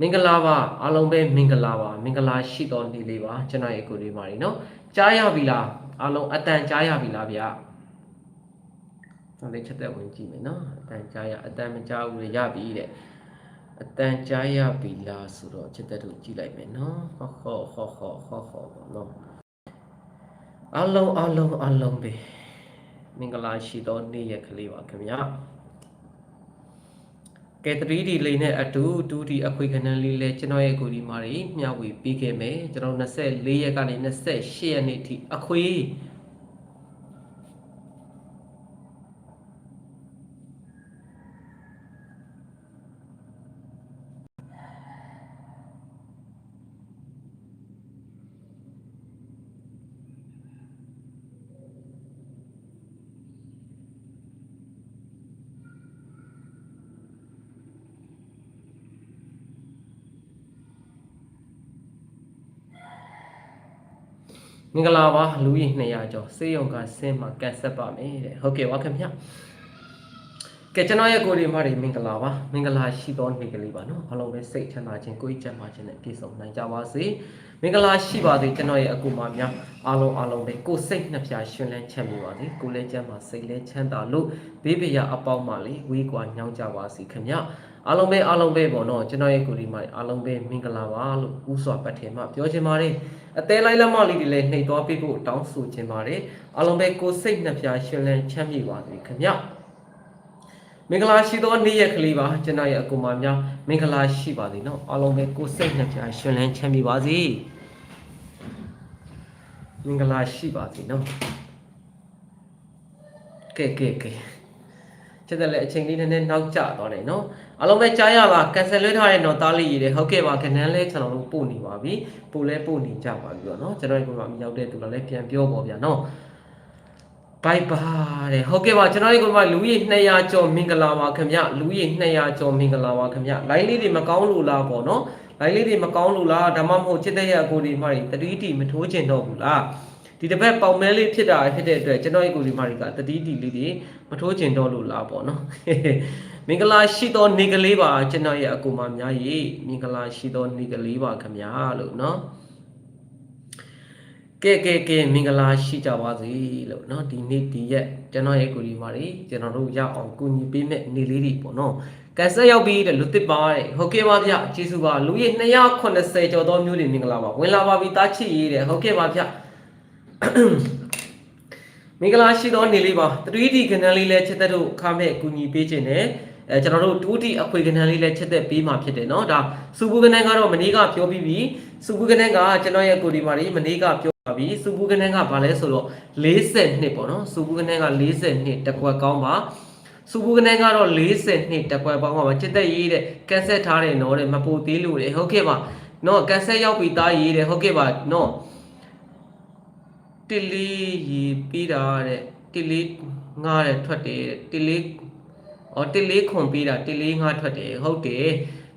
မင်္ဂလာပါအားလုံးပဲမင်္ဂလာပါမင်္ဂလာရှိတော်နေ့လေးပါကျွန်တော်ရဲ့ကိုလေးမာရီနော်ကြားရပြီလားအားလုံးအတန်ကြားရပြီလားဗျာတော့လေးချက်သက်ဝင်ကြည့်မယ်နော်အတန်ကြားရအတန်မကြားဘူးလေရပြီတဲ့အတန်ကြားရပြီလားဆိုတော့ချက်သက်တို့ကြည့်လိုက်မယ်နော်ဟောဟောဟောဟောဟောဟောပေါ့နော်အားလုံးအားလုံးအားလုံးပဲမင်္ဂလာရှိတော်နေ့ရက်ကလေးပါခင်ဗျာ ကဲ 3D လေးနဲ့အတူ 2D အခွေခဏလေးလဲကျွန်တော်ရဲ့ကိုဒီမာတွေမျှဝေပြီးခဲ့မယ်ကျွန်တော်24ရက်ကနေ28ရက်နေ့ထိအခွေ မင်္ဂလာပါလူကြီး200ကျော်စေးရုံကဆင်းမှာကန်ဆက်ပါမယ်တဲ့ဟုတ်ကဲ့ပါခင်ဗျကဲကျွန်တော်ရဲ့ကိုဒီမာတွေမင်္ဂလာပါမင်္ဂလာရှိသောနေ့ကလေးပါနော်အားလုံးပဲစိတ်ချမ်းသာခြင်းကိုယ်ကျန်းမာခြင်းနဲ့ပြည့်စုံနိုင်ကြပါစေမင်္ဂလာရှိပါစေကျွန်တော်ရဲ့အကူမများ အားလုံးအားလုံးပဲကိုယ်စိတ်နှပြရှင်လန်းချမ်းမြေပါစေကိုယ်လည်းကျန်းမာစိတ်လည်းချမ်းသာလို့ဘေးပရာအပေါင်းမှလေးဝေးကွာညောင်းကြပါစေခင်ဗျအားလုံးပဲအားလုံးပဲပေါ့နော်ကျွန်တော်ရဲ့ကိုဒီမာအားလုံးပဲမင်္ဂလာပါလို့ဥစွာပတ်ထင်မှပြောချင်ပါတယ်အသေးလိုက်လက်မလေးတွေလည်းနှိပ်သွားပေးဖို့တောင်းဆိုချင်ပါတယ်အားလုံးပဲကိုယ်စိတ်နှပြရှင်လန်းချမ်းမြေပါစေခင်ဗျမင်္ဂလာရှိသောနေ့ရက်ကလေးပါကျွန်တော်ရဲ့အကူမများမင်္ဂလာရှိပါစေနော်အားလုံးပဲကိုယ်စိတ်နှပြရှင်လန်းချမ်းမြေပါစေ မင်္ဂလာရှိပါစေနော်ကဲကဲကဲကျတဲ့လည်းအချိန်လေးနည်းနည်းနောက်ကျသွားတယ်နော်အားလုံးပဲကြားရပါကန်ဆယ်လွှဲထားတဲ့တော့တားလေးရည်တယ်ဟုတ်ကဲ့ပါခဏန်းလဲကျွန်တော်တို့ပို့နေပါပြီပို့လဲပို့နေကြပါပြီပေါ့နော်ကျွန်တော်ဒီကောင်မှရောက်တဲ့သူကလည်းပြန်ပြောပေါ့ဗျာနော်ဘိုက်ပါတဲ့ဟုတ်ကဲ့ပါကျွန်တော်ဒီကောင်မှလူကြီး200ကျော်မင်္ဂလာပါခင်ဗျလူကြီး200ကျော်မင်္ဂလာပါခင်ဗျလိုင်းလေးတွေမကောင်းလို့လားပေါ့နော် လိုင်းလေးတွေမကောင်းလို့လားဒါမှမဟုတ်ချစ်တဲ့ရအကိုဒီမှတွေတတိတီမထိုးကျင်တော့ဘူးလားဒီတစ်ပတ်ပေါင်မဲလေးဖြစ်တာဖြစ်တဲ့အတွက်ကျွန်တော်ရဲ့ကိုဒီမှတွေကတတိတီလေးတွေမထိုးကျင်တော့လို့လားပေါ့နော် မင်္ဂလာရှိသောနေ့ကလေးပါကျွန်တော်ရဲ့အကူမများရေမင်္ဂလာရှိသောနေ့ကလေးပါခင်ဗျာလို့เนาะကဲကဲကဲမင်္ဂလာရှိကြပါစေလို့เนาะဒီနေ့ဒီရက်ကျွန်တော်ရဲ့ကိုဒီမာတွေကျွန်တော်တို့ရအောင်ကူညီပေးမဲ့နေ့လေးတွေပေါ့เนาะ ကန်ဆက်ရောက်ပြီးတဲ့လူတစ်ပါတဲ့ဟုတ်ကဲ့ပါဗျကျေးဇူးပါလူကြီး280ကျော်သောမျိုးတွေမင်္ဂလာပါဝင်လာပါပြီတားချစ်ရေးတဲ့ဟုတ်ကဲ့ပါဗျမင်္ဂလာရှိသောနေ့လေးပါ 3D ကဏ္ဍလေးလဲချက်သက်တို့ခါမဲ့ကူညီပေးခြင်းနဲ့အဲကျွန်တော်တို့ 2D အခွေကဏ္ဍလေးလဲချက်သက်ပေးမှာဖြစ်တယ်เนาะဒါစူဘူးကဏ္ဍကတော့မနေ့ကပြောပြီးပြီစူဘူးကဏ္ဍကကျွန်တော်ရဲ့ကိုဒီမာတွေမနေ့ကပြောပါပြီစူဘူးကဏ္ဍကဘာလဲဆိုတော့40နှစ်ပေါ့เนาะစူဘူးကဏ္ဍက40နှစ်တစ်ကွက်ကောင်းပါ စူပူကနေကတော့40နှစ်တပွဲပေါင်းပါမှာချစ်သက်ရေးတဲ့ကန်ဆက်ထားတယ်နော်တဲ့မပိုသေးလို့လေဟုတ်ကဲ့ပါနော်ကန်ဆက်ရောက်ပြီးသားရေးတဲ့ဟုတ်ကဲ့ပါနော်တလီရေးပြီးတာတဲ့တလီငားတဲ့ထွက်တယ်တလီအော်တလီခွန်ပြီးတာတလီငားထွက်တယ်ဟုတ်တယ်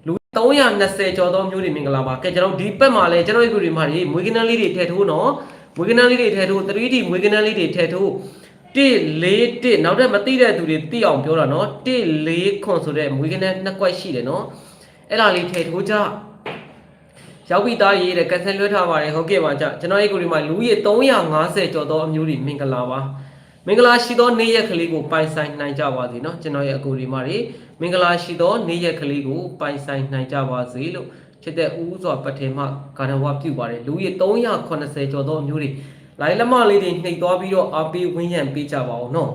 လူ320ကျော်သောမျိုးတွေမင်္ဂလာပါကဲကျွန်တော်ဒီဘက်မှာလဲကျွန်တော်ရဲ့ဂူတွေမှာဒီမွေးကနန်းလေးတွေထည့်ထိုးနော်မွေးကနန်းလေးတွေထည့်ထိုး 3D မွေးကနန်းလေးတွေထည့်ထိုး 1 4 1နောက်ထပ်မသိတဲ့သူတွေသိအောင်ပြောတာနော်1 4ခွန်ဆိုတဲ့မွေးကနန်းနှစ်ကွက်ရှိတယ်နော်အဲ့ဒါလေးထည့်ထိုးကြ ရောက်ပြီးသားရေးတဲ့ကန်ဆယ်လွှဲထားပါတယ်ဟုတ်ကဲ့ပါကြကျွန်တော်ရဲ့ကိုဒီမှာလူကြီး350ကျော်သောအမျိုးတွေမင်္ဂလာပါမင်္ဂလာရှိသောနေ့ရက်ကလေးကိုပိုင်ဆိုင်နိုင်ကြပါစေเนาะကျွန်တော်ရဲ့အကိုဒီမှာတွေမင်္ဂလာရှိသောနေ့ရက်ကလေးကိုပိုင်ဆိုင်နိုင်ကြပါစေလို့ချစ်တဲ့ဦးစွာပထေမကာရဝပြုပါတယ်လူကြီး380ကျော်သောအမျိုးတွေ လိုင်းလက်မလေးတွေနှိပ်သွားပြီးတော့အားပေးဝင်းရံပေးကြပါအောင်နော်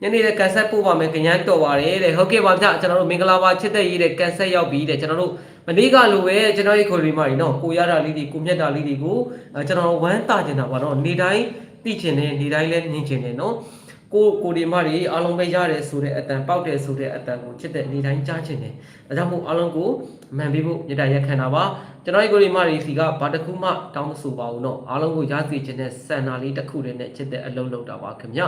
ညနေတဲ့ကန်ဆက်ပို့ပါမယ်ကြမ်းတော်ပါတယ်တဲ့ဟုတ်ကဲ့ပါဗျကျွန်တော်တို့မင်္ဂလာပါချစ်သက်ရေးတဲ့ကန်ဆက်ရောက်ပြီတဲ့ကျွန်တော်တို့မနေ့ကလိုပဲကျွန်တော်ရဲ့ခေါ်ရီမာတွေနော်ကိုရတာလေးတွေကိုမြတ်တာလေးတွေကိုကျွန်တော်ဝမ်းတာကျင်တာပါနော်နေတိုင်းသိချင်တယ်နေတိုင်းလည်းနှင်းချင်တယ်နော် ကိုကိုဒီမာတွေအားလုံးပဲရတယ်ဆိုတဲ့အတန်ပေါက်တယ်ဆိုတဲ့အတန်ကိုချစ်တဲ့နေတိုင်းကြားချင်တယ်ဒါကြောင့်မို့အားလုံးကိုမှန်ပေးဖို့မြတ်တာရက်ခံတာပါကျွန်တော်ရဲ့ကိုဒီမာတွေစီကဘာတစ်ခုမှတောင်းမဆိုပါဘူးနော်အားလုံးကိုရစီချင်တဲ့စံနာလေးတစ်ခုတည်းနဲ့ချစ်တဲ့အလုံးလုံးတာပါခင်ဗျ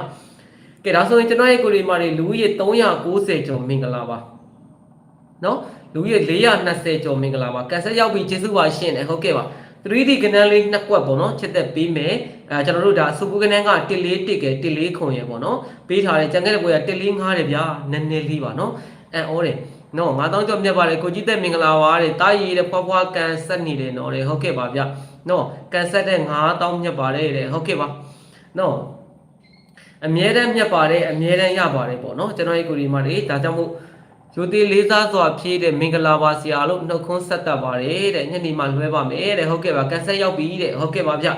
ကဲဒါဆိုရင်ကျွန်တော်ရဲ့ကိုဒီမာတွေလူကြီး390ကျော်မင်္ဂလာပါနော်လူကြီး420ကျော်မင်္ဂလာပါကန်ဆက်ရောက်ပြီကျေးဇူးပါရှင်းတယ်ဟုတ်ကဲ့ပါ 3D ကနန်းလေးနှစ်ကွက်ပေါ့နော်ချက်သက်ပေးမယ်အဲကျွန်တော်တို့ဒါစူပူကနန်းက141ကဲ140ခွန်ရယ်ပေါ့နော်ပေးထားတယ်ကြံခဲ့တဲ့ပွဲက145တယ်ဗျာနည်းနည်းလေးပါနော်အန်ဩတယ်နော်9000ကျော်မြတ်ပါတယ်ကိုကြီးတဲ့မင်္ဂလာပါတဲ့တားရည်တဲ့ဖွားဖွားကန်ဆက်နေတယ်နော်တဲ့ဟုတ်ကဲ့ပါဗျနော်ကန်ဆက်တဲ့9000မြတ်ပါတယ်တဲ့ဟုတ်ကဲ့ပါနော်အမြဲတမ်းမြတ်ပါတယ်အမြဲတမ်းရပါတယ်ပေါ့နော်ကျွန်တော်ရဲ့ကိုဒီမှာလေဒါကြောင့်မို့ ရိုသေလေးစားစွာဖြည့်တဲ့မင်္ဂလာပါဆရာလို့နှုတ်ခွန်းဆက်တတ်ပါတယ်တဲ့ညနေမှလွှဲပါမယ်တဲ့ဟုတ်ကဲ့ပါကန်ဆက်ရောက်ပြီတဲ့ဟုတ်ကဲ့ပါဗျ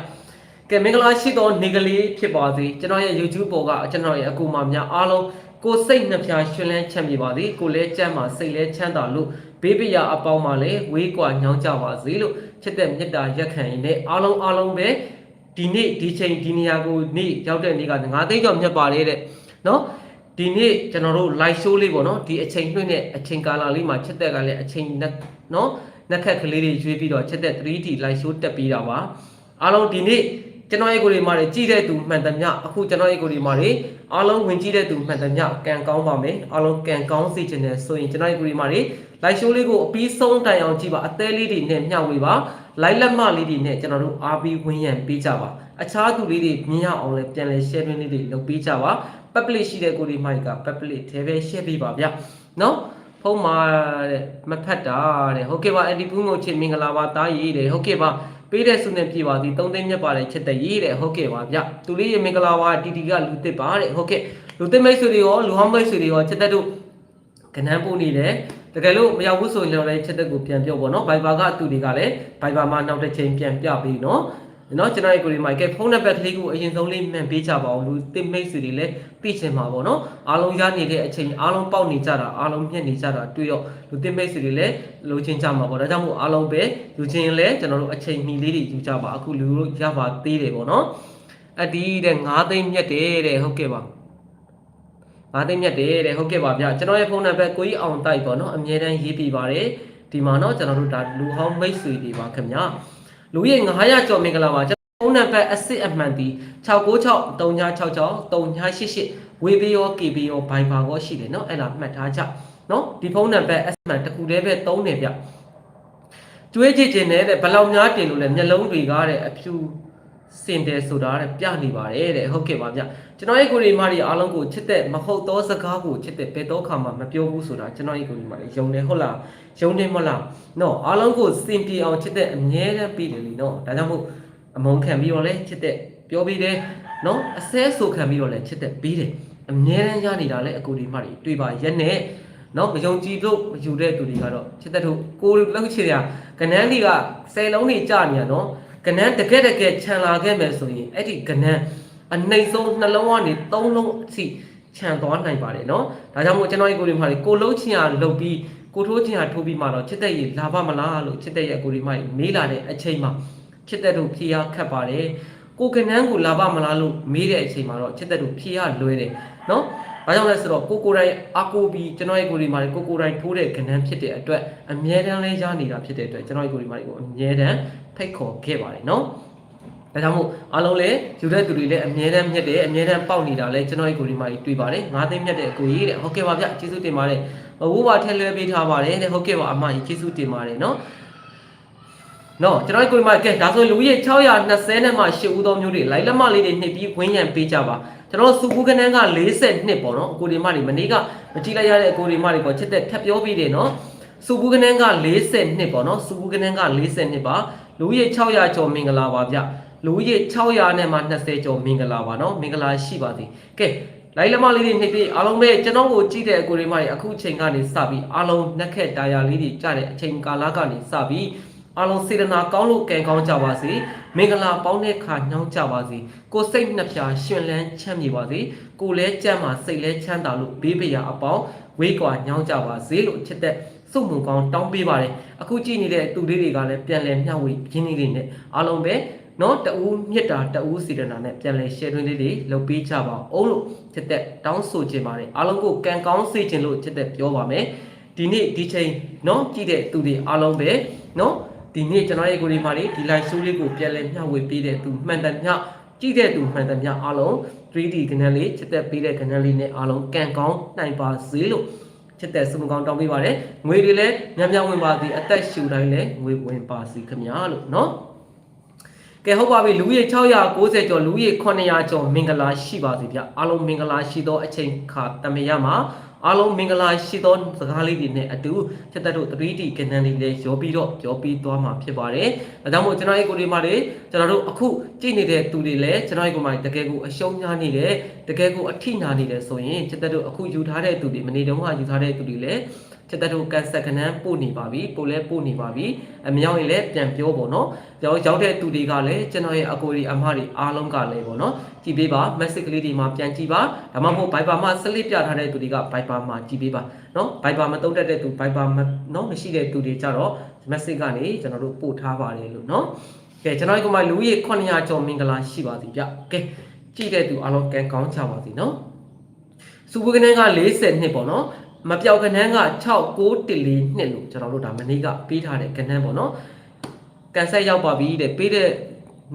ကဲမင်္ဂလာရှိသောနေကလေးဖြစ်ပါစေကျွန်တော်ရဲ့ YouTube ပေါ်ကကျွန်တော်ရဲ့အကူမများအားလုံးကိုယ်စိတ်နှပြရှင်လန်းချမ်းမြေပါသည်ကိုယ်လဲကြမ်းပါစိတ်လဲချမ်းသာလို့ဘေးပရာအပေါင်းမှာလည်းဝေးကွာညောင်းကြပါစေလို့ချစ်တဲ့မေတ္တာရက်ခံရင်လည်းအားလုံးအားလုံးပဲဒီနေ့ဒီချိန်ဒီနေရာကိုနေ့ရောက်တဲ့နေ့ကငါးသိန်းကျော်မြတ်ပါလေတဲ့နော် ဒီနေ့ကျွန်တော်တို့ live show လေးပေါ့နော်ဒီအချိန်လွှင့်တဲ့အချိန်ကာလလေးမှာချစ်တဲ့ကလည်းအချိန်နဲ့နော်နှစ်ခက်ကလေးတွေရွေးပြီးတော့ချစ်တဲ့ 3D live show တက်ပြီးတာပါအားလုံးဒီနေ့ကျွန်တော်ရဲ့ကိုယ်တွေမှာကြည့်တဲ့သူမှန်သမျှအခုကျွန်တော်ရဲ့ကိုယ်တွေမှာအားလုံးဝင်ကြည့်တဲ့သူမှန်သမျှကံကောင်းပါမယ်အားလုံးကံကောင်းစေချင်တယ်ဆိုရင်ကျွန်တော်ရဲ့ကိုယ်တွေမှာ live show လေးကိုအပြီးဆုံးတိုင်အောင်ကြည့်ပါအသေးလေးတွေနဲ့မျှဝေပါ live လက်မလေးတွေနဲ့ကျွန်တော်တို့အားပြီးဝင်းရံပေးကြပါအခြားသူလေးတွေမြင်ရအောင်လည်းပြန်လဲ share လေးတွေလုပ်ပေးကြပါ public ရှိတဲ့ကိုယ်တွေမှာက public ထဲပဲ share ပေးပါဗျနော်ဖုန်းမှာတဲ့မဖတ်တာတဲ့ဟုတ်ကဲ့ပါအဒီပူးငုံချင်မင်္ဂလာပါတားရေးတဲ့ဟုတ်ကဲ့ပါပေးတဲ့ဆုနဲ့ပြပါသည်သုံးသိန်းမြတ်ပါတယ်ချက်တဲ့ရေးတဲ့ဟုတ်ကဲ့ပါဗျသူလေးရေမင်္ဂလာပါတီတီကလူတစ်ပါတဲ့ဟုတ်ကဲ့လူတစ်မိတ်ဆွေတွေရောလူဟောင်းမိတ်ဆွေတွေရောချက်တဲ့တို့ကနန်းပို့နေတယ်တကယ်လို့မရောက်ဘူးဆိုရင်လည်းချက်တဲ့ကိုပြန်ပြောပေါ့နော် Viber ကသူတွေကလည်း Viber မှာနောက်တစ်ချိန်ပြန်ပြပေးနော် နော်ကျွန်တော်ရဲ့ကိုဒီမိုက်ကဖုန်းနံပါတ်ကလေးကိုအရင်ဆုံးလေးမှန်ပေးကြပါအောင်လူတစ်မိတ်ဆွေတွေလည်းသိချင်ပါပေါ့နော်အားလုံးရနေတဲ့အချိန်အားလုံးပေါက်နေကြတာအားလုံးမြက်နေကြတာတွေ့တော့လူတစ်မိတ်ဆွေတွေလည်းလိုချင်ကြမှာပေါ့ဒါကြောင့်မို့အားလုံးပဲလူချင်းလည်းကျွန်တော်တို့အချိန်မီလေးတွေယူကြပါအခုလူတို့ရပါသေးတယ်ပေါ့နော်အဒီတဲ့9သိန်းမြက်တယ်တဲ့ဟုတ်ကဲ့ပါ9သိန်းမြက်တယ်တဲ့ဟုတ်ကဲ့ပါဗျကျွန်တော်ရဲ့ဖုန်းနံပါတ်ကိုကြီးအောင်တိုက်ပေါ့နော်အမြဲတမ်းရေးပြပါတယ်ဒီမှာနော်ကျွန်တော်တို့ဒါလူဟောင်းမိတ်ဆွေတွေပါခင်ဗျာ လူရဲ့900ကျော်မင်္ဂလာပါဖုန်းနံပါတ်အစစ်အမှန်ဒီ696 3966 3988ဝေဘီယော KB ယောဘိုင်ဘာကောရှိတယ်เนาะအဲ့ဒါမှတ်ထားကြเนาะဒီဖုန်းနံပါတ်အမှန်တစ်ခုတည်းပဲသုံးနေဗျကျွေးကြည့်ခြင်းနဲ့တဲ့ဘယ်လောက်များတင်လို့လဲမျက်လုံးတွေကားတဲ့အဖြူ စင်တယ်ဆိုတာတဲ့ပြနေပါတယ်တဲ့ဟုတ်ကဲ့ပါဗျကျွန်တော်ရဲ့ကိုရီမာရီအားလုံးကိုချစ်တဲ့မဟုတ်သောစကားကိုချစ်တဲ့ဘယ်တော့ခါမှမပြောဘူးဆိုတာကျွန်တော်ရဲ့ကိုရီမာရီယုံတယ်ဟုတ်လားယုံတယ်မလားနော်အားလုံးကိုစင်ပြေအောင်ချစ်တဲ့အမြဲတမ်းပြီးတယ်လीနော်ဒါကြောင့်မို့အမုန်းခံပြီးတော့လဲချစ်တဲ့ပြောပြီးတယ်နော်အစဲဆိုခံပြီးတော့လဲချစ်တဲ့ပြီးတယ်အမြဲတမ်းရနေတာလဲအကိုဒီမှတွေတွေ့ပါရက်နဲ့နော်မယုံကြည်လို့မယူတဲ့သူတွေကတော့ချစ်တဲ့တို့ကိုလောက်ချင်ရကနန်းတွေကဆယ်လုံးတွေကြာနေရနော် ကနန်းတကယ်တကယ်ခြံလာခဲ့မယ်ဆိုရင်အဲ့ဒီကနန်းအနှိမ့်ဆုံးနှလုံးကနေသုံးလုံးအထိခြံသွားနိုင်ပါတယ်နော်ဒါကြောင့်မို့ကျွန်တော်ဒီကိုဒီမှတွေကိုလုံးချင်ရလှုပ်ပြီးကိုထိုးချင်ရထိုးပြီးမှတော့ချစ်တဲ့ရေလာပါမလားလို့ချစ်တဲ့ရဲ့ကိုဒီမှမေးလာတဲ့အချိန်မှာချစ်တဲ့တို့ဖြေရခတ်ပါတယ်ကိုကနန်းကိုလာပါမလားလို့မေးတဲ့အချိန်မှာတော့ချစ်တဲ့တို့ဖြေရလွဲတယ်နော်။ဘာကြောင့်လဲဆိုတော့ကိုကိုတိုင်းအကိုပြီးကျွန်တော်ရဲ့ကိုဒီမာကိုကိုတိုင်းထိုးတဲ့ကဏ္ဍဖြစ်တဲ့အတွက်အမြဲတမ်းလဲရနေတာဖြစ်တဲ့အတွက်ကျွန်တော်ရဲ့ကိုဒီမာကိုအမြဲတမ်း ဖိတ်ခေါ်ခဲ့ပါတယ်နော်။ဒါကြောင့်မို့အားလုံးလည်းယူတဲ့သူတွေလည်းအမြဲတမ်းမြတ်တယ်အမြဲတမ်းပေါက်နေတာလည်းကျွန်တော်ရဲ့ကိုဒီမာကြီးတွေ့ပါတယ်။ငါးသိန်းမြတ်တဲ့အကိုကြီးတဲ့ဟုတ်ကဲ့ပါဗျကျေးဇူးတင်ပါတယ်။ဝိုးပါထည့်လွှဲပေးထားပါတယ်တဲ့ဟုတ်ကဲ့ပါအမကြီးကျေးဇူးတင်ပါတယ်နော်။နော်ကျွန်တော်ကိုဒီမှာကဲဒါဆိုလူကြီး620နဲ့မှ8ဦးသောမျိုးတွေလိုက်လက်မလေးတွေနှိပ်ပြီးဝင်းရံပေးကြပါကျွန်တော်စုဘူးကနန်းက40နှစ်ပေါ့နော်အကိုဒီမတွေမနေ့ကမကြည့်လိုက်ရတဲ့အကိုဒီမတွေပေါ့ချစ်တဲ့ထပ်ပြောပြီးတယ်နော်စုဘူးကနန်းက40နှစ်ပေါ့နော်စုဘူးကနန်းက40နှစ်ပါ လူကြီး600ကျော်မင်္ဂလာပါဗျလူကြီး600နဲ့မှ20ကျော်မင်္ဂလာပါနော်မင်္ဂလာရှိပါသည်ကဲလိုက်လက်မလေးတွေနှိပ်ပြီးအားလုံးပဲကျွန်တော်ကိုကြည့်တဲ့အကိုဒီမတွေအခုချိန်ကနေစပြီးအားလုံးနှက်ခက်တာယာလေးတွေကြားတဲ့အချိန်ကာလကနေစပြီးအားလုံးစေတနာကောင်းလို့ကံကောင်းကြပါစေမင်္ဂလာပေါင်းတဲ့ခါညောင်းကြပါစေကိုစိတ်နှပြရှင်လန်းချမ်းမြေပါစေကိုလဲကြမ်းပါစိတ်လဲချမ်းသာလို့ဘေးပရာအပေါင်းဝေးကွာညောင်းကြပါစေလို့ချစ်တဲ့ စုမှုကောင်းတောင်းပေးပါတယ်အခုကြည့်နေတဲ့သူလေးတွေကလည်းပြန်လဲမျှဝေရင်းနှီးလေးနဲ့အားလုံးပဲနော်တူမြစ်တာတူစီရနာနဲ့ပြန်လဲ share တွင်းလေးတွေလုပ်ပေးကြပါအောင်လို့ချစ်တဲ့တောင်းဆိုခြင်းပါတယ်အားလုံးကိုကံကောင်းစေခြင်းလို့ချစ်တဲ့ပြောပါမယ်ဒီနေ့ဒီချိန်နော်ကြည့်တဲ့သူတွေအားလုံးပဲနော်ဒီနေ့ကျွန်တော်ရဲ့ကိုဒီမာလေးဒီ live show လေးကိုပြန်လည်မျှဝေပေးတဲ့သူမှန်တယ်မျှကြည့်တဲ့သူမှန်တယ်မျှအားလုံး 3D ကဏ္ဍလေးချက်သက်ပေးတဲ့ကဏ္ဍလေးနဲ့အားလုံးကံကောင်းနိုင်ပါစေလို့ ချက်သက်စုမကောင်းတောင်းပေးပါတယ်ငွေတွေလည်းများများဝင်ပါစေအသက်ရှူတိုင်းလည်းငွေဝင်ပါစေခင်ဗျာလို့နော်ကဲဟုတ်ပါပြီလူကြီး690ကျော်လူကြီး900ကျော်မင်္ဂလာရှိပါစေဗျအားလုံးမင်္ဂလာရှိသောအချိန်ခါတမယမှာ အားလုံးမင်္ဂလာရှိသောစကားလေးတွေနဲ့အတူချက်သက်တို့ 3D ကဏ္ဍလေးလည်းရောပြီးတော့ရောပြီးသွားမှာဖြစ်ပါတယ်။ဒါကြောင့်မို့ကျွန်တော်ရဲ့ကိုဒီမှာတွေကျွန်တော်တို့အခုကြည့်နေတဲ့သူတွေလည်းကျွန်တော်ရဲ့ကိုမှာတကယ်ကိုအရှုံးများနေတယ်တကယ်ကိုအထိနာနေတယ်ဆိုရင်ချက်သက်တို့အခုယူထားတဲ့သူတွေမနေတုန်းကယူထားတဲ့သူတွေလည်း ချက်သက်တို့ကန်ဆက်ကနန်းပို့နေပါပြီပို့လဲပို့နေပါပြီအမြောက်ရင်လည်းပြန်ပြောပေါ့နော်ရောက်ရောက်တဲ့သူတွေကလည်းကျွန်တော်ရဲ့အကိုဒီအမတွေအားလုံးကလည်းပေါ့နော်ကြည့်ပေးပါ message ကလေးတွေမှာပြန်ကြည့်ပါဒါမှမဟုတ် Viber မှာစလစ်ပြထားတဲ့သူတွေက Viber မှာကြည့်ပေးပါနော် Viber မတုံးတတ်တဲ့သူ Viber မနော်မရှိတဲ့သူတွေကြတော့ message ကနေကျွန်တော်တို့ပို့ထားပါတယ်လို့နော်ကဲကျွန်တော်ဒီကမှလူကြီး900ကျော်မင်္ဂလာရှိပါသည်ဗျကဲကြည့်တဲ့သူအားလုံးကံကောင်းကြပါစေနော်စူပကနန်းက40နှစ်ပေါ့နော် မပြောက်ကနန်းက6914နှစ်လို့ကျွန်တော်တို့ဒါမနေ့ကပေးထားတဲ့ကနန်းပေါ့နော်ကန်ဆက်ရောက်ပါပြီတဲ့ပေးတဲ့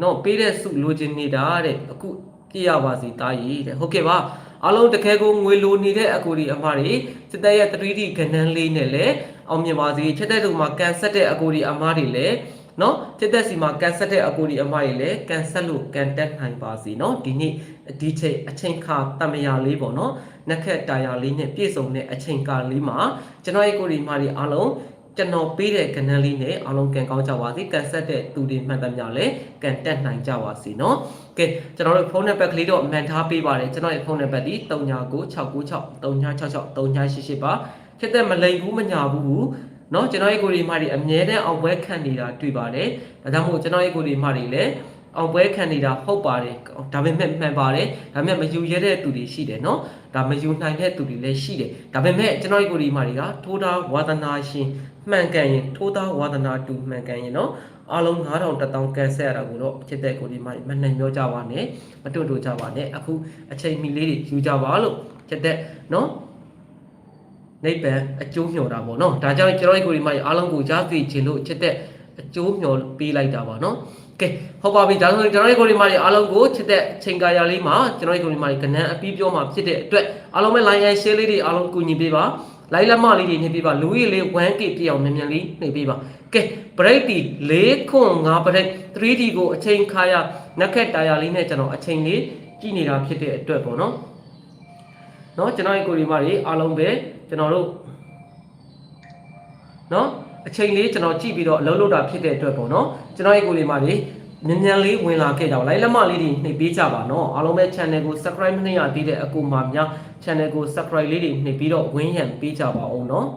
နော်ပေးတဲ့စုလိုချင်နေတာတဲ့အခုပြရပါစီတားကြီးတဲ့ဟုတ်ကဲ့ပါအားလုံးတကယ်ကိုငွေလိုနေတဲ့အကူဒီအမတွေစစ်တပ်ရဲ့ 3D ကဏ္ဍလေးနဲ့လည်းအောင်မြင်ပါစေချက်တဲ့သူမှာကန်ဆက်တဲ့အကူဒီအမတွေလည်းနော်ချက်သက်စီမှာကန်ဆက်တဲ့အကူဒီအမတွေလည်းကန်ဆက်လို့ကန်တက်နိုင်ပါစေနော်ဒီနေ့ဒီချိန်အချိန်ခါတမယာလေးပေါ့နော် နက်ခက်တာယာလေးနဲ့ပြည့်စုံတဲ့အချိန်ကာလေးမှာကျွန်တော်ရဲ့ကိုဒီမတွေအားလုံးကျွန်တော်ပေးတဲ့ကဏ္ဍလေးနဲ့အားလုံးကန်ကောင်းကြပါစေကန်ဆက်တဲ့သူတွေမှန်သမျှလည်းကန်တက်နိုင်ကြပါစေနော်ကဲကျွန်တော်တို့ဖုန်းနံပါတ်ကလေးတော့မှန်ထားပေးပါတယ်ကျွန်တော်ရဲ့ဖုန်းနံပါတ်ဒီ399696 3966 3988ပါဖြစ်တဲ့မလိမ်ဘူးမညာဘူးเนาะကျွန်တော်ရဲ့ကိုဒီမတွေအမြဲတမ်းအောင်ပွဲခံနေတာတွေ့ပါတယ်ဒါကြောင့်မို့ကျွန်တော်ရဲ့ကိုဒီမတွေလည်းအောင်ပွဲခံနေတာဟုတ်ပါတယ်ဒါပေမဲ့မှန်ပါတယ်ဒါပေမဲ့မယူရတဲ့သူတွေရှိတယ်เนาะ ဒါမယူနိုင်တဲ့သူတွေလည်းရှိတယ်ဒါပေမဲ့ကျွန်တော်ဒီကိုဒီမာတွေကထိုးသားဝါသနာရှင်မှန်ကန်ရင်ထိုးသားဝါသနာတူမှန်ကန်ရင်နော်အားလုံး9000 1000ကန်ဆက်ရတာကိုတော့ချစ်တဲ့ကိုဒီမာတွေမနှံ့ပြောကြပါနဲ့မတွတ်တို့ကြပါနဲ့အခုအချိန်မီလေးတွေယူကြပါလို့ချစ်တဲ့နော်နိဗ္ဗာန်အကျိုးမျှော်တာပေါ့နော်ဒါကြောင့်ကျွန်တော်ဒီကိုဒီမာတွေအားလုံးကိုကြားသိခြင်းလို့ချစ်တဲ့အကျိုးမျှော်ပေးလိုက်တာပါနော် ကဲဟုတ်ပါပြီဒါဆိုရင်ကျွန်တော်တို့ကိုဒီမှာအားလုံးကိုချက်တဲ့ချိန်ကာယာလေးမှာကျွန်တော်တို့ကိုဒီမှာကဏ္ဍအပြီးပြောမှာဖြစ်တဲ့အတွက်အားလုံးပဲ line and share လေးတွေအားလုံးကူညီပေးပါလိုက်လက်မလေးတွေနှိပ်ပေးပါလူကြီးလေး 1k ပြည့်အောင်မြန်မြန်လေးနှိပ်ပေးပါကဲ break ဒီ4ခွန်5 break 3d ကိုအချိန်ခါရနက်ခက်တာယာလေးနဲ့ကျွန်တော်အချိန်လေးကြည့်နေတာဖြစ်တဲ့အတွက်ပေါ့နော်เนาะကျွန်တော်ရဲ့ကိုဒီမာတွေအားလုံးပဲကျွန်တော်တို့เนาะ အချိန်လေးကျွန်တော်ကြည့်ပြီးတော့အလုပ်လုပ်တာဖြစ်တဲ့အတွက်ပေါ့နော်ကျွန်တော်ရဲ့ကိုလေးမလေးမြန်မြန်လေးဝင်လာခဲ့ကြပါလိုက်လက်မလေးတွေနှိပ်ပေးကြပါနော်အားလုံးပဲ channel ကို subscribe မနှိပ်ရသေးတဲ့အကူမာများ channel ကို subscribe လေးတွေနှိပ်ပြီးတော့ဝင်းရံပေးကြပါအောင်နော်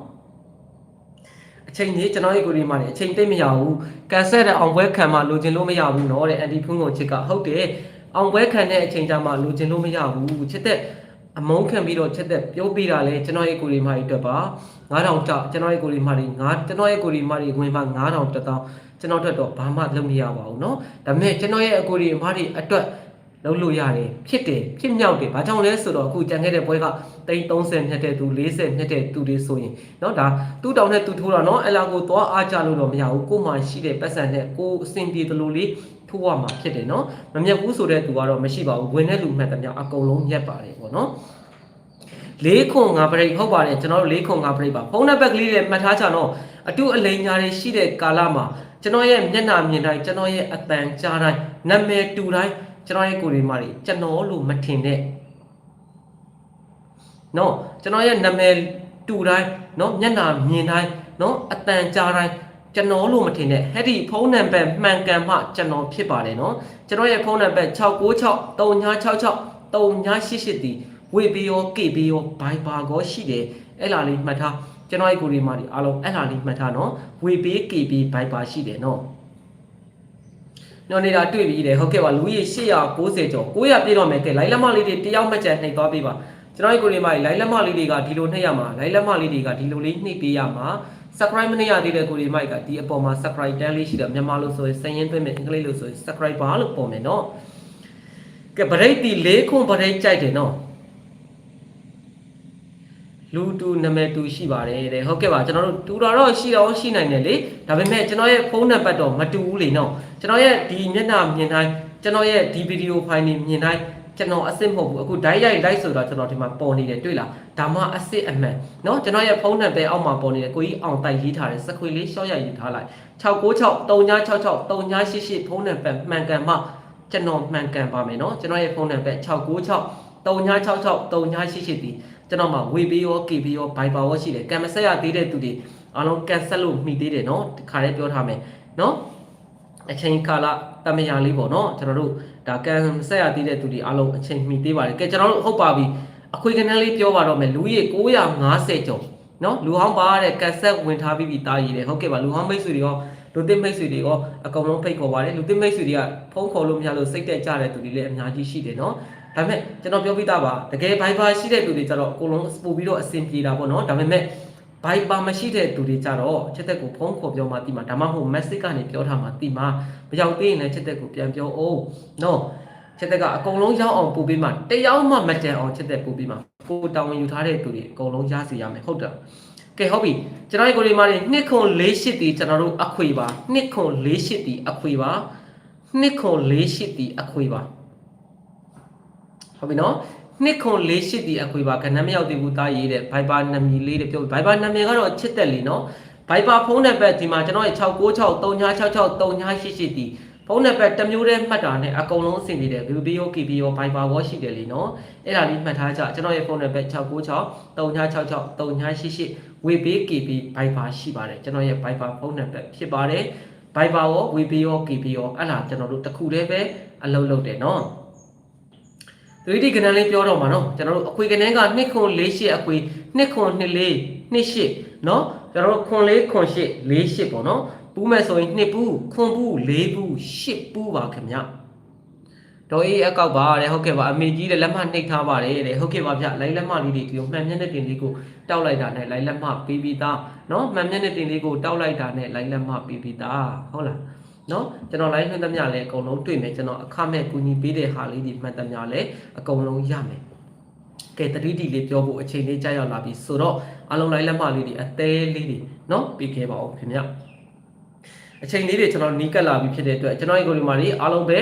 အချိန်ကြီးကျွန်တော်ရဲ့ကိုဒီမှာနေအချိန်တိတ်မရဘူးကန်ဆယ်တဲ့အောင်ပွဲခံမှလိုချင်လို့မရဘူးနော်တဲ့အန်တီဖုန်းကိုချစ်ကဟုတ်တယ်အောင်ပွဲခံတဲ့အချိန်ကြမှာလိုချင်လို့မရဘူးချစ်တဲ့ အမုန်းခံပြီးတော့ချက်သက်ပြောပြတာလဲကျွန်တော်ရဲ့ကိုရီမာကြီးအတွက်ပါ9000တောက်ကျွန်တော်ရဲ့ကိုရီမာကြီး9ကျွန်တော်ရဲ့ကိုရီမာကြီးဝင်ပါ9000တက်တောင်းကျွန်တော်အတွက်တော့ဘာမှလုပ်မရပါဘူးเนาะဒါပေမဲ့ကျွန်တော်ရဲ့အကိုရီမာကြီးအတွက်လုပ်လို့ရတယ်ဖြစ်တယ်ဖြစ်မြောက်တယ်ဘာကြောင့်လဲဆိုတော့အခုကြံခဲ့တဲ့ပွဲကတိန်30နှစ်တဲ့သူ40နှစ်တဲ့သူတွေဆိုရင်เนาะဒါသူ့တောင်နဲ့သူထိုးတာเนาะအလာကိုသွားအားကြလို့တော့မရဘူးကိုမှရှိတဲ့ပတ်စံနဲ့ကိုအဆင်ပြေတယ်လို့လေး ထိုးရမှာဖြစ်တယ်နော်မမြက်ဘူးဆိုတဲ့သူကတော့မရှိပါဘူးဝင်တဲ့လူမှန်တမျှအကုန်လုံးမြက်ပါတယ်ပေါ့နော်လေးခွန်ငါပရိတ်ဟုတ်ပါတယ်ကျွန်တော်တို့လေးခွန်ငါပရိတ်ပါဖုန်းနံပါတ်ကလေးလည်းမှတ်ထားကြတော့အတူအလိန်ညာတွေရှိတဲ့ကာလမှာကျွန်တော်ရဲ့မျက်နှာမြင်တိုင်းကျွန်တော်ရဲ့အတန်ကြားတိုင်းနာမည်တူတိုင်းကျွန်တော်ရဲ့ကိုယ်တွေမှာကျွန်တော်လို့မထင်တဲ့နော်ကျွန်တော်ရဲ့နာမည်တူတိုင်းနော်မျက်နှာမြင်တိုင်းနော်အတန်ကြားတိုင်း ကျွန်တော်လို့မထင်တဲ့ဟဲ့ဒီဖုန်းနံပါတ်မှန်ကန်မှကျွန်တော်ဖြစ်ပါတယ်နော်ကျွန်တော်ရဲ့ဖုန်းနံပါတ်696 3966 3988ဒီဝေပြီးရော KB ရော Viber ကိုရှိတယ်အဲ့လာလေးမှတ်ထားကျွန်တော်ရဲ့ကိုယ်ဒီမှာဒီအားလုံးအဲ့လာလေးမှတ်ထားနော်ဝေပြီး KB Viber ရှိတယ်နော်ညောနေတာတွေ့ပြီးတယ်ဟုတ်ကဲ့ပါလူကြီး890ကျော်900ပြည့်တော့မယ်ကဲလိုင်းလက်မလေးတွေတယောက်မှကြံနှိပ်သွားပေးပါကျွန်တော်ရဲ့ကိုယ်ဒီမှာလိုင်းလက်မလေးတွေကဒီလိုနှိပ်ရမှာလိုင်းလက်မလေးတွေကဒီလိုလေးနှိပ်ပေးရမှာ subscribe မနှိပ်ရသေးတဲ့ကိုယ်ဒီမိုက်ကဒီအပေါ်မှာ subscribe တန်းလေးရှိတယ်မြန်မာလို့ဆိုရင်စရင်သွင်းမယ်အင်္ဂလိပ်လို့ဆိုရင် subscriber လို့ပုံမယ်နော်ကဲဗရိတ်တီ၄ခွန်ဗရိတ်ကြိုက်တယ်နော်လူတူနာမည်တူရှိပါတယ်တဲ့ဟုတ်ကဲ့ပါကျွန်တော်တို့တူတာတော့ရှိတော့ရှိနိုင်တယ်လေဒါပေမဲ့ကျွန်တော်ရဲ့ဖုန်းနံပါတ်တော့မတူဘူးလေနော်ကျွန်တော်ရဲ့ဒီမျက်နှာမြင်တိုင်းကျွန်တော်ရဲ့ဒီဗီဒီယိုဖိုင်တွေမြင်တိုင်း ကျွန်တော်အစ်စ်မဟုတ်ဘူးအခုဓာတ်ရိုက် live ဆိုတော့ကျွန်တော်ဒီမှာပေါ်နေတယ်တွေ့လားဒါမှအစ်စ်အမှန်เนาะကျွန်တော်ရဲ့ဖုန်းနံပါတ်အောက်မှာပေါ်နေတယ်ကိုကြီးအောင်တိုက်ရေးထားတယ်စခွေလေးရှော့ရရေးထားလိုက်696 3966 3988ဖုန်းနံပါတ်မှန်ကန်မှကျွန်တော်မှန်ကန်ပါမယ်เนาะကျွန်တော်ရဲ့ဖုန်းနံပါတ်696 3966 3988ဒီ ကျွန်တော်မှာ WB ရော KB ရော Viber ရောရှိတယ်ကံမဆက်ရသေးတဲ့သူတွေအားလုံးကန်ဆက်လို့မှီသေးတယ်နော်ဒီခါလေးပြောထားမယ်နော်အချိန်ကာလတမယာလေးပေါ့နော်ကျွန်တော်တို့ ဒါကန်ဆက်ရသေးတဲ့သူတွေအားလုံးအချိန်မှီသေးပါတယ်ကဲကျွန်တော်တို့ဟုတ်ပါပြီအခွေကနန်းလေးပြောပါတော့မယ်လူကြီး950ကျော်နော်လူဟောင်းပါတဲ့ကန်ဆက်ဝင်ထားပြီးပြီတာရည်တယ်ဟုတ်ကဲ့ပါလူဟောင်းမိတ်ဆွေတွေရောလူသစ်မိတ်ဆွေတွေရောအကုန်လုံးဖိတ်ခေါ်ပါတယ်လူသစ်မိတ်ဆွေတွေကဖုန်းခေါ်လို့မရလို့စိတ်တက်ကြတဲ့သူတွေလည်းအများကြီးရှိတယ်နော်ဒါပေမဲ့ကျွန်တော်ပြောပြသားပါတကယ် Viber ရှိတဲ့သူတွေကြတော့အကုန်လုံးပို့ပြီးတော့အဆင်ပြေတာပေါ့နော်ဒါပေမဲ့ Viber မရှိတဲ့သူတွေကြတော့ချက်သက်ကိုဖုန်းခေါ်ပြောမှတိမှာဒါမှမဟုတ် message ကနေပြောထားမှတိမှာမရောက်သေးရင်လည်းချက်သက်ကိုပြန်ပြောအောင်နော်ချက်သက်ကအကုန်လုံးရောက်အောင်ပို့ပေးမှတယောက်မှမကြံအောင်ချက်သက်ပို့ပေးမှကိုတောင်းဝင်ယူထားတဲ့သူတွေအကုန်လုံးရစီရမယ်ဟုတ်တယ်ကဲဟုတ်ပြီကျွန်တော်ဒီကိုဒီမှာနေနှစ်ခွန်၄ရှစ်တီကျွန်တော်တို့အခွေပါနှစ်ခွန်၄ရှစ်တီအခွေပါနှစ်ခွန်၄ရှစ်တီအခွေပါဟုတ်ပြီနော် နှစ်ခွန်၄ရှစ်တီအခွေပါခဏမရောက်သေးဘူးတားရေးတဲ့ Viber နာမည်လေးတဲ့ပြော Viber နာမည်ကတော့ချစ်တက်လီနော် Viber ဖုန်းနံပါတ်ဒီမှာကျွန်တော်ရဲ့696 3966 3988တီဖုန်းနံပါတ်တစ်မျိုးတည်းမှတ်တာနဲ့အကုန်လုံးအဆင်ပြေတယ် VPO KPO Viber ဝေါ်ရှိတယ်လीနော်အဲ့ဒါလေးမှတ်ထားကြကျွန်တော်ရဲ့ဖုန်းနံပါတ်696 3966 3988 WB KB Viber ရှိပါတယ်ကျွန်တော်ရဲ့ Viber ဖုန်းနံပါတ်ဖြစ်ပါတယ် Viber ရော VPO KPO အဲ့ဒါကျွန်တော်တို့တစ်ခုတည်းပဲအလုပ်လုပ်တယ်နော် 3D ကဏ္ဍလေးပြောတော့မှာနော်ကျွန်တော်တို့အခွေကဏ္ဍက2ခွန်48အခွေ2ခွန်24 28နော်ကျွန်တော်တို့ခွန်4ခွန်8 48ပေါ့နော်ပူးမဲ့ဆိုရင်2ပူးခွန်ပူး4ပူး8ပူးပါခင်ဗျတော်အေးအကောက်ပါတဲ့ဟုတ်ကဲ့ပါအမေကြီးတဲ့လက်မှတ်နှိပ်ထားပါတယ်တဲ့ဟုတ်ကဲ့ပါဗျလိုင်းလက်မှတ်လေးတွေဒီလိုမှန်မျက်နှာတင်လေးကိုတောက်လိုက်တာနဲ့လိုင်းလက်မှတ်ပေးပြီးသားနော်မှန်မျက်နှာတင်လေးကိုတောက်လိုက်တာနဲ့လိုင်းလက်မှတ်ပေးပြီးသားဟုတ်လား နော်ကျွန်တော် live မှတ်သမျှလည်းအကုန်လုံးတွေ့မယ်ကျွန်တော်အခမဲ့ကူညီပေးတဲ့ဟာလေးဒီမှတ်သမျှလည်းအကုန်လုံးရမယ်ကဲ 3D လေးပြောဖို့အချိန်လေးကြာရောက်လာပြီဆိုတော့အလုံး live လက်မှတ်လေးတွေအသေးလေးတွေနော်ပြီးခဲ့ပါဦးခင်ဗျအချိန်လေးတွေကျွန်တော်နီးကပ်လာပြီဖြစ်တဲ့အတွက်ကျွန်တော်ဒီကိုဒီမှာဒီအားလုံးပဲ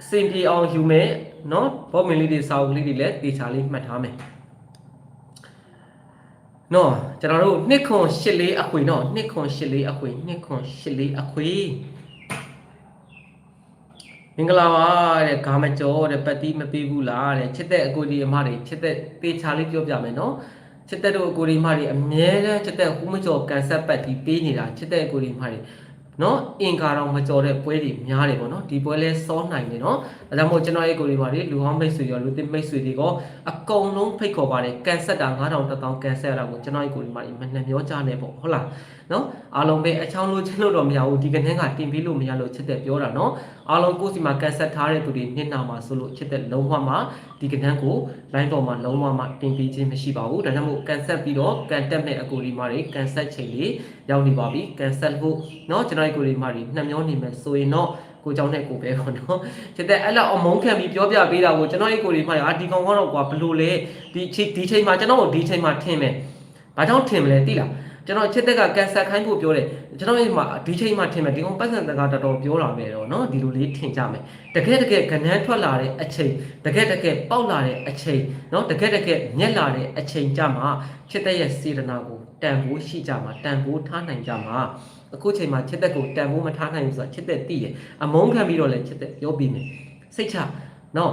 အစင်ပြေအောင်ယူမယ်နော်ဘောမင်လေးတွေစာအုပ်လေးတွေလည်းတေချာလေးမှတ်ထားမယ်နော်ကျွန်တော်တို့နှစ်ခွန်၈လေးအခွေနော်နှစ်ခွန်၈လေးအခွေနှစ်ခွန်၈လေးအခွေ မင်္ဂလာပါတဲ့ဂါမကျော်တဲ့ပတ်တီးမပေးဘူးလားတဲ့ချစ်တဲ့အကိုဒီအမတွေချစ်တဲ့တေချာလေးပြောပြမယ်နော်ချစ်တဲ့တို့အကိုဒီအမတွေအမြဲတမ်းချစ်တဲ့ဟူးမကျော်ကန်ဆက်ပတ်တီးပေးနေတာချစ်တဲ့အကိုဒီအမတွေနော်အင်ကာတော်မကြော်တဲ့ပွဲတွေများတယ်ပေါ့နော်ဒီပွဲလဲစောနိုင်တယ်နော်ဒါကြောင့်မို့ကျွန်တော်ရဲ့ကိုဒီပါလေလူဟောင်းမိတ်ဆွေရောလူသစ်မိတ်ဆွေတွေကအကုန်လုံးဖိတ်ခေါ်ပါတယ်ကန်ဆက်တာ9000 1000ကန်ဆက်ရတာကိုကျွန်တော်ရဲ့ကိုဒီပါလေမနှမျောကြနေပေါ့ဟုတ်လားနော်အားလုံးပဲအချောင်းလို့ချင်းလို့တော့မရဘူးဒီကနေ့ကတင်ပေးလို့မရလို့ချစ်တဲ့ပြောတာနော်အားလုံးကိုယ်စီမှာကန်ဆက်ထားတဲ့သူတွေနှစ်နာမှာဆိုလို့ချစ်တဲ့လုံးဝမှာဒီကနေ့ကို line ပေါ်မှာလုံးဝမှာတင်ပေးခြင်းမရှိပါဘူးဒါကြောင့်မို့ကန်ဆက်ပြီးတော့ကန်တက်မဲ့အကိုဒီမာတွေကန်ဆက်ချိန်လေးရောက်နေပါပြီကန်ဆက်ဖို့เนาะကျွန်တော်ဒီကိုဒီမာတွေနှမျောနေမယ်ဆိုရင်တော့ကိုเจ้าနဲ့ကိုပဲပေါ့နော်ချစ်တဲ့အဲ့လောက်အမုန်းခံပြီးပြောပြပေးတာကိုကျွန်တော်ဒီကိုဒီမာအာဒီကောင်ကတော့ကွာဘလို့လဲဒီချိန်ဒီချိန်မှာကျွန်တော်ဒီချိန်မှာထင်မယ်ဘာကြောင့်ထင်မလဲသိလား ကျွန်တော်ချစ်သက်ကကန်ဆာခိုင်းဖို့ပြောတယ်ကျွန်တော်အိမ်မှာဒီချိန်မှာထင်မယ်ဒီအောင်ပတ်စံတကာတော်တော်ပြောလာမယ်တော့နော်ဒီလိုလေးထင်ကြမယ်တကယ်တကယ်ကနန်းထွက်လာတဲ့အချိန်တကယ်တကယ်ပေါက်လာတဲ့အချိန်နော်တကယ်တကယ်ညက်လာတဲ့အချိန်ကြမှာချစ်သက်ရဲ့စေတနာကိုတန်ဖိုးရှိကြမှာတန်ဖိုးထားနိုင်ကြမှာအခုချိန်မှာချစ်သက်ကိုတန်ဖိုးမထားနိုင်ဘူးဆိုတာချစ်သက်သိတယ်အမုန်းခံပြီးတော့လည်းချစ်သက်ပြောပြီးမယ်စိတ်ချနော်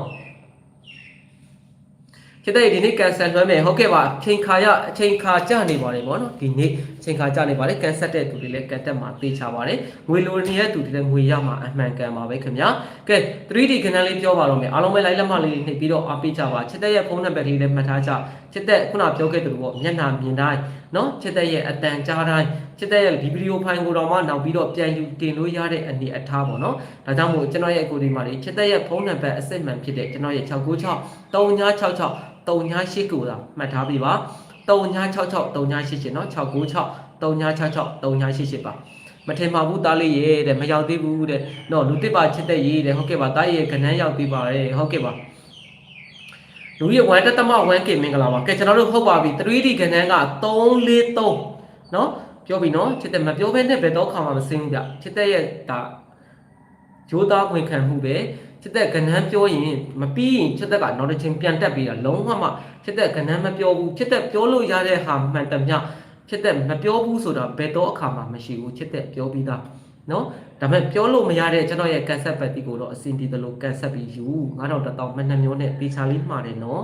ချစ်တဲ့ဒီနေ့ကန်ဆယ်လွှဲမယ်ဟုတ်ကဲ့ပါချိန်ခါရအချိန်ခါကြနေပါတယ်ဗောနော်ဒီနေ့ချိန်ခါကြနေပါတယ်ကန်ဆက်တဲ့သူတွေလည်းကန်တက်မှာသိချပါတယ်ငွေလိုနေတဲ့သူတွေလည်းငွေရမှာအမှန်ကန်ပါပဲခင်ဗျာကဲ 3D ခဏလေးပြောပါတော့မယ်အားလုံးပဲလိုက်လက်မလေးနှိပ်ပြီးတော့အားပေးကြပါချစ်တဲ့ရဲ့ဖုန်းနံပါတ်လေးလည်းမှတ်ထားကြချစ်တဲ့ခုနပြောခဲ့သလိုပေါ့မျက်နှာမြင်တိုင်းနော်ချစ်တဲ့ရဲ့အတန်ကြားတိုင်းချစ်တဲ့ရဲ့ဒီဗီဒီယိုဖိုင်ကိုတော့မှနောက်ပြီးတော့ပြန်ယူတင်လို့ရတဲ့အနေအထားပေါ့နော်ဒါကြောင့်မို့ကျွန်တော်ရဲ့အကိုဒီမှာလေးချစ်တဲ့ရဲ့ဖုန်းနံပါတ်အစစ်မှန်ဖြစ်တဲ့ကျွန်တော်ရဲ့696 3966 3989ကိုသာမှတ်ထားပြီပါ3966 3988เนาะ696 3966 3988ပါမထင်ပါဘူးသားလေးရေတဲ့မရောက်သေးဘူးတဲ့နော်လူတစ်ပါချစ်တဲ့ရေးတဲ့ဟုတ်ကဲ့ပါသားရဲ့ခဏန်းရောက်သေးပါတယ်ဟုတ်ကဲ့ပါလူရဲ့1တက်သမ 1K မင်္ဂလာပါကဲကျွန်တော်တို့ဟုတ်ပါပြီ 3D ခဏန်းက343နော်ပြောပြီနော်ချစ်တဲ့မပြောဘဲနဲ့ဘယ်တော့ခါမှမစင်းဘူးဗျချစ်တဲ့ရဲ့ဒါဂျိုးသားဝင်ခံမှုပဲ ချစ်တဲ့ကဏ္ဍပြောရင်မပြီးရင်ချစ်တဲ့ကနောက်တစ်ချိန်ပြန်တက်ပြီးတာလုံးဝမှချစ်တဲ့ကဏ္ဍမပြောဘူးချစ်တဲ့ပြောလို့ရတဲ့ဟာမှန်တမျှချစ်တဲ့မပြောဘူးဆိုတာဘယ်တော့အခါမှမရှိဘူးချစ်တဲ့ပြောပြီးသားနော်ဒါပေမဲ့ပြောလို့မရတဲ့ကျွန်တော်ရဲ့ကန်ဆက်ပတ်တီကိုတော့အစင်ဒီသလိုကန်ဆက်ပြီးယူ9000တောင်မနှမျိုးနဲ့တေချာလေးမှာတယ်နော်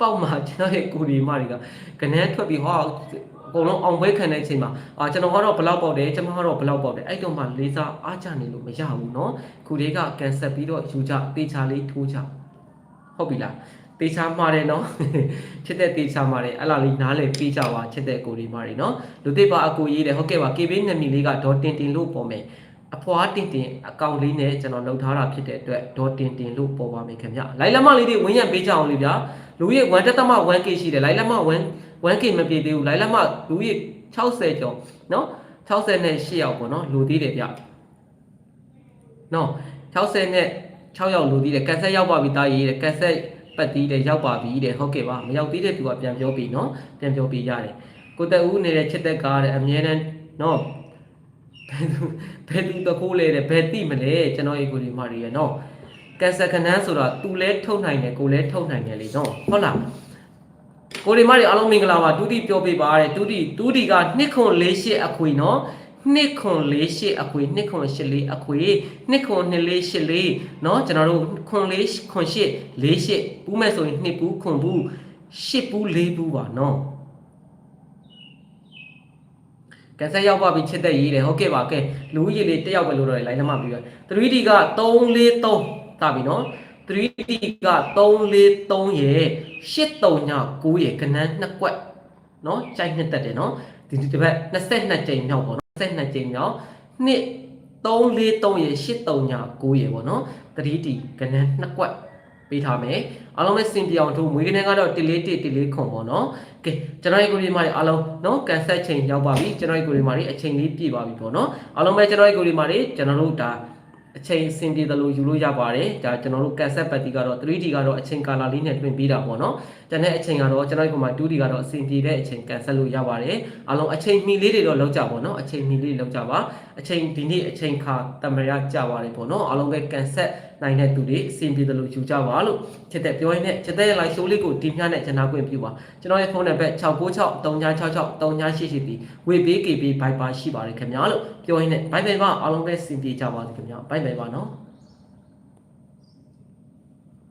ပေါက်မှာကျွန်တော်ရဲ့ကိုဒီမတွေကကနန်းထွက်ပြီးဟောအ ကုန်လုံးအောင်ပွဲခံတဲ့အချိန်မှာအာကျွန်တော်ကတော့ဘလောက်ပေါက်တယ်ကျွန်မကတော့ဘလောက်ပေါက်တယ်အဲ့တော့မှလေးစားအားချနေလို့မရဘူးเนาะခုလေးကကန်ဆက်ပြီးတော့ယူကြတေချာလေးထိုးကြဟုတ်ပြီလားတေချာမှားတယ်เนาะ ချစ်တဲ့တေချာမှားတယ်အဲ့လားလေးနားလေပေးကြပါချစ်တဲ့ကိုဒီမတွေเนาะလူသိပါအကိုရေးတယ်ဟုတ်ကဲ့ပါ KB နမီလေးကဒေါ်တင်တင်လို့ပေါ်မယ် အဖွားတင်တင်အကောင့်လေးနဲ့ကျွန်တော်လုပ်ထားတာဖြစ်တဲ့အတွက်ဒေါ်တင်တင်လို့ပေါ်ပါမယ်ခင်ဗျ။လိုင်းလက်မလေးတွေဝင်းရံပေးကြအောင်လေဗျာ။လူရဲ့1တက်သမ 1K ရှိတယ်လိုင်းလက်မ1 1K မပြည့်သေးဘူးလိုင်းလက်မလူရဲ့60ကျော်နော်60နဲ့8ယောက်ပေါ့နော်လူသေးတယ်ဗျ။နော်60နဲ့6ယောက်လူသေးတယ်ကန်ဆက်ရောက်ပါပြီတာရေးတယ်ကန်ဆက်ပတ်သေးတယ်ရောက်ပါပြီတဲ့ဟုတ်ကဲ့ပါမရောက်သေးတဲ့သူကပြန်ပြောပြီနော်ပြန်ပြောပြရတယ်။ကိုတက်ဦးနေတဲ့ချစ်သက်ကားတဲ့အမြဲတမ်းနော်ဘယ်သူဘယ်သူတခိုးလဲတဲ့ဘယ်တိမလဲကျွန်တော်ရေကိုဒီမာရီရနော်ကန်ဆာခနန်းဆိုတာသူလဲထုတ်နိုင်တယ်ကိုလဲထုတ်နိုင်တယ်လေနော်ဟုတ်လား ကိုဒီမာရီအားလုံးမင်္ဂလာပါဒုတိပြောပြပါတဲ့ဒုတိဒုတိကနှစ်ခွန်၄ရှစ်အခွေနော်နှစ်ခွန်၄ရှစ်အခွေနှစ်ခွန်၈လေးအခွေနှစ်ခွန်နှစ်လေးရှစ်လေးเนาะကျွန်တော်တို့ခွန်လေးခွန်ရှစ်လေးရှစ်ပူးမဲ့ဆိုရင်နှစ်ပူးခွန်ပူးရှစ်ပူးလေးပူးပါเนาะ ကန်ဆက်ရောက်ပါပြီချစ်တဲ့ရေးတယ်ဟုတ်ကဲ့ပါကဲလူဦးရေလေးတက်ရောက်ပဲလို့တော့လိုင်းနံပါတ်ပြီးတော့ 3D က343တာပြီနော် 3D က343ရဲ့ 839ရဲ့ကနန်းနှစ်ကွက်နော်ကြိုက်နှစ်တက်တယ်နော်ဒီဒီတစ်ပတ်22ကြိမ်မြောက်ပေါ့နော်22ကြိမ်မြောက်နှစ်343ရဲ့839ရဲ့ပေါ့နော် 3D ကနန်းနှစ်ကွက်ပေးထားမယ်အားလုံးပဲစင်ပြအောင်တို့မွေးကနေကတော့1လေး1 1လေးခွန်ပေါ့နော်ကဲကျွန်တော်ရဲ့ကိုရီမာတွေအားလုံးနော်ကန်ဆက်ချိန်ရောက်ပါပြီကျွန်တော်ရဲ့ကိုရီမာတွေအချိန်လေးပြည့်ပါပြီပေါ့နော်အားလုံးပဲကျွန်တော်ရဲ့ကိုရီမာတွေကျွန်တော်တို့ဒါ အချိန်စင်ပြေတယ်လို့ယူလို့ရပါတယ်ဒါကျွန်တော်တို့ကန်ဆက်ပတ်တီကတော့ 3D ကတော့အချိန်ကာလာလေးနဲ့တွင်ပြီးတာပေါ့နော်တန်တဲ့အချိန်ကတော့ကျွန်တော်တို့ကမှ 2D ကတော့အစင်ပြေတဲ့အချိန်ကန်ဆက်လို့ရပါတယ်အားလုံးအချိန်မီလေးတွေတော့လောက်ကြပါနော်အချိန်မီလေးလောက်ကြပါအချိန်ဒီနေ့အချိန်ခါတမရကြပါတယ်ပေါ့နော်အားလုံးပဲကန်ဆက်နိုင်တဲ့သူတွေအစင်ပြေတယ်လို့ယူကြပါလို့ချစ်တဲ့ပြောရင်းနဲ့ချစ်တဲ့ live show လေးကိုဒီမြနဲ့ကျွန်တော်ခွင့်ပြုပါကျွန်တော်ရဲ့ဖုန်းနံပါတ်696 3966 3988ဒီဝေပေးကေပေးဘိုက်ပါရှိပါတယ်ခင်ဗျာလို့ပြောရင်းနဲ့ဘိုင်ဘိုင်ပါအားလုံးပဲစင်ပြေကြပါစေခင်ဗျာဘိုင်ဘိုင်ပါနော်